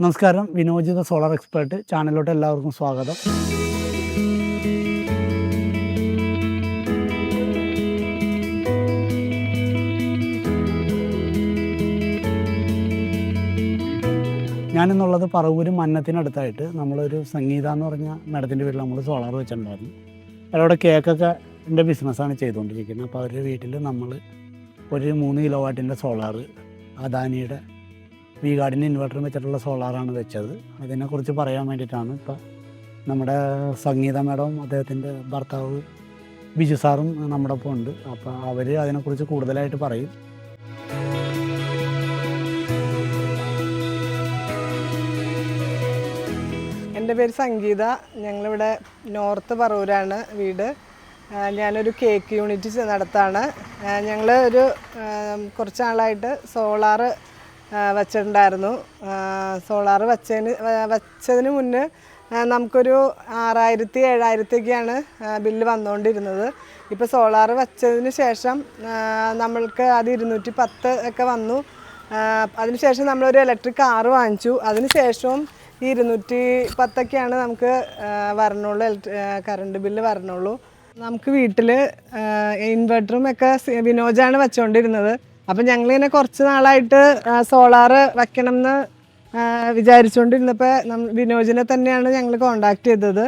നമസ്കാരം. വിനോജിത solar expert ചാനലിലോട്ട് എല്ലാവർക്കും സ്വാഗതം. ഞാനിന്നുള്ളത് പറവൂരും മന്നത്തിനടുത്തായിട്ട്. നമ്മളൊരു സംഗീത എന്ന് പറഞ്ഞ മേഡത്തിന്റെ വീട്ടിൽ നമ്മൾ സോളാർ വെച്ചിട്ടുണ്ടായിരുന്നു. അവരവിടെ കേക്കൊക്കെ എന്റെ ബിസിനസ്സാണ് ചെയ്തുകൊണ്ടിരിക്കുന്നത്. അപ്പോൾ അവരുടെ വീട്ടിൽ നമ്മൾ ഒരു മൂന്ന് കിലോ വാട്ടിന്റെ സോളാർ അദാനിയുടെ വി ഗാർഡിന് ഇൻവെർട്ടർ വെച്ചിട്ടുള്ള സോളാറാണ് വെച്ചത്. അതിനെക്കുറിച്ച് പറയാൻ വേണ്ടിയിട്ടാണ് ഇപ്പോൾ നമ്മുടെ സംഗീത മേഡവും അദ്ദേഹത്തിന്റെ ഭർത്താവ് ബിജു സാറും നമ്മുടെ ഒപ്പം ഉണ്ട്. അപ്പോൾ അവർ അതിനെക്കുറിച്ച് കൂടുതലായിട്ട് പറയും. എന്റെ പേര് സംഗീത. ഞങ്ങളിവിടെ നോർത്ത് പറവൂരാണ് വീട്. ഞാനൊരു കേക്ക് യൂണിറ്റ് നടത്താണ്. ഞങ്ങൾ ഒരു കുറച്ചാളായിട്ട് സോളാറ് വച്ചിട്ടുണ്ടായിരുന്നു. സോളാർ വച്ചതിന് വെച്ചതിന് മുന്നേ നമുക്കൊരു ആറായിരത്തി ഏഴായിരത്തിയൊക്കെയാണ് ബില്ല് വന്നുകൊണ്ടിരുന്നത് ഇപ്പോൾ സോളാർ വച്ചതിന് ശേഷം നമ്മൾക്ക് അത് ഇരുന്നൂറ്റി പത്ത് ഒക്കെ വന്നു. അതിനുശേഷം നമ്മളൊരു ഇലക്ട്രിക് കാറ് വാങ്ങിച്ചു. അതിനുശേഷവും ഈ ഇരുന്നൂറ്റി പത്തൊക്കെയാണ് നമുക്ക് വരണുള്ളൂ കറണ്ട് ബില്ല് വരണുള്ളൂ. നമുക്ക് വീട്ടിൽ ഇൻവെർട്ടറും ഒക്കെ വിനോജാണ് വെച്ചുകൊണ്ടിരുന്നത് അപ്പം ഞങ്ങളിങ്ങനെ കുറച്ച് നാളായിട്ട് സോളാർ വെക്കണം എന്ന് വിചാരിച്ചുകൊണ്ടിരുന്നപ്പോൾ വിനോജിനെ തന്നെയാണ് ഞങ്ങൾ കോണ്ടാക്ട് ചെയ്തത്.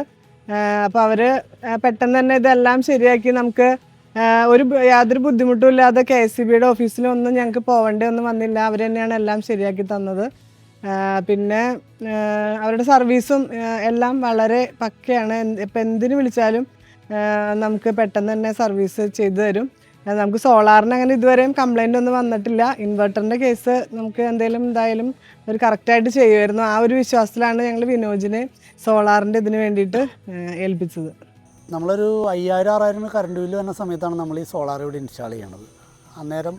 അപ്പോൾ അവർ പെട്ടെന്ന് തന്നെ ഇതെല്ലാം ശരിയാക്കി. നമുക്ക് ഒരു യാതൊരു ബുദ്ധിമുട്ടും ഇല്ലാതെ കെ എസ് സി ബിയുടെ ഓഫീസിലൊന്നും ഞങ്ങൾക്ക് പോകേണ്ടി ഒന്നും വന്നില്ല. അവർ തന്നെയാണ് എല്ലാം ശരിയാക്കി തന്നത്. പിന്നെ അവരുടെ സർവീസും എല്ലാം വളരെ പക്കയാണ്. ഇപ്പം എന്തിനു വിളിച്ചാലും നമുക്ക് പെട്ടെന്ന് തന്നെ സർവീസ് ചെയ്തു തരും. നമുക്ക് സോളാറിന് അങ്ങനെ ഇതുവരെയും കംപ്ലൈന്റ് ഒന്നും വന്നിട്ടില്ല. ഇൻവെർട്ടറിന്റെ കേസ് നമുക്ക് എന്തെങ്കിലും എന്തായാലും ഒരു കറക്റ്റായിട്ട് ചെയ്യുമായിരുന്നു. ആ ഒരു വിശ്വാസത്തിലാണ് ഞങ്ങൾ വിനോജിനെ സോളാറിന്റെ ഇതിന് വേണ്ടിയിട്ട് ഏൽപ്പിച്ചത്. നമ്മളൊരു അയ്യായിരം ആറായിരം കറണ്ട് ബില്ല് വരുന്ന സമയത്താണ് നമ്മൾ ഈ സോളാർ ഇവിടെ ഇൻസ്റ്റാൾ ചെയ്യണത്. അന്നേരം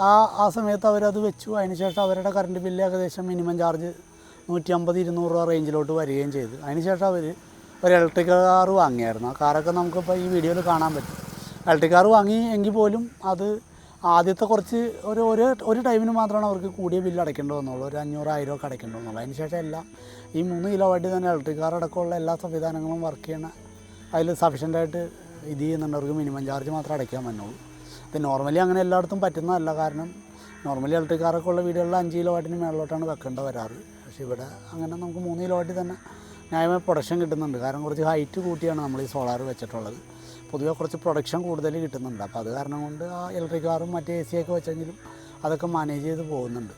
ആ ആ സമയത്ത് അവരത് വെച്ചു. അതിനുശേഷം അവരുടെ കറണ്ട് ബില്ല് ഏകദേശം മിനിമം ചാർജ് നൂറ്റി അമ്പത് ഇരുന്നൂറ് രൂപ റേഞ്ചിലോട്ട് വരികയും ചെയ്തു. അതിനുശേഷം അവർ ഒരു ഇലക്ട്രിക് കാർ വാങ്ങിയായിരുന്നു. ആ കാറൊക്കെ നമുക്കിപ്പോൾ ഈ വീഡിയോയിൽ കാണാൻ പറ്റും. ഇലക്ട്രിക് കാർ വാങ്ങി എങ്കിൽ പോലും അത് ആദ്യത്തെ കുറച്ച് ഒരു ഒരു ഒരു ടൈമിന് മാത്രമാണ് അവർക്ക് കൂടിയ ബില്ല് അടയ്ക്കേണ്ടി വന്നുള്ളൂ. ഒരു അഞ്ഞൂറ് ആയിരം ഒക്കെ അടയ്ക്കേണ്ടി വന്നുള്ളൂ. അതിന് ശേഷം എല്ലാം ഈ മൂന്ന് കിലോ വാട്ടി തന്നെ ഇലക്ട്രിക് കാർ അടക്കമുള്ള എല്ലാ സംവിധാനങ്ങളും വർക്ക് ചെയ്യണ അതിൽ സഫീഷ്യന്റായിട്ട് ഇത് ചെയ്യുന്നുണ്ടവർക്ക് മിനിമം ചാർജ് മാത്രമേ അടയ്ക്കാൻ പറ്റുള്ളൂ. ഇത് നോർമലി അങ്ങനെ എല്ലായിടത്തും പറ്റുന്നതല്ല. കാരണം നോർമലി ഇലക്ട്രിക് കാറൊക്കെ ഉള്ള വീടുകളിൽ അഞ്ച് കിലോ വാട്ടിന് മേളിലോട്ടാണ് വെക്കേണ്ട വരാറ്. പക്ഷേ ഇവിടെ അങ്ങനെ നമുക്ക് മൂന്ന് കിലോ വാട്ടിൽ തന്നെ ന്യായമായ പ്രൊഡക്ഷൻ കിട്ടുന്നുണ്ട്. കാരണം കുറച്ച് ഹൈറ്റ് കൂട്ടിയാണ് നമ്മൾ ഈ സോളാർ വെച്ചിട്ടുള്ളത്. പൊതുവെ കുറച്ച് പ്രൊഡക്ഷൻ കൂടുതൽ കിട്ടുന്നുണ്ട്. അപ്പോൾ അത് കാരണം കൊണ്ട് ആ ഇലക്ട്രിക് കാറും മറ്റേ എ സിയൊക്കെ വെച്ചെങ്കിലും അതൊക്കെ മാനേജ് ചെയ്ത് പോകുന്നുണ്ട്.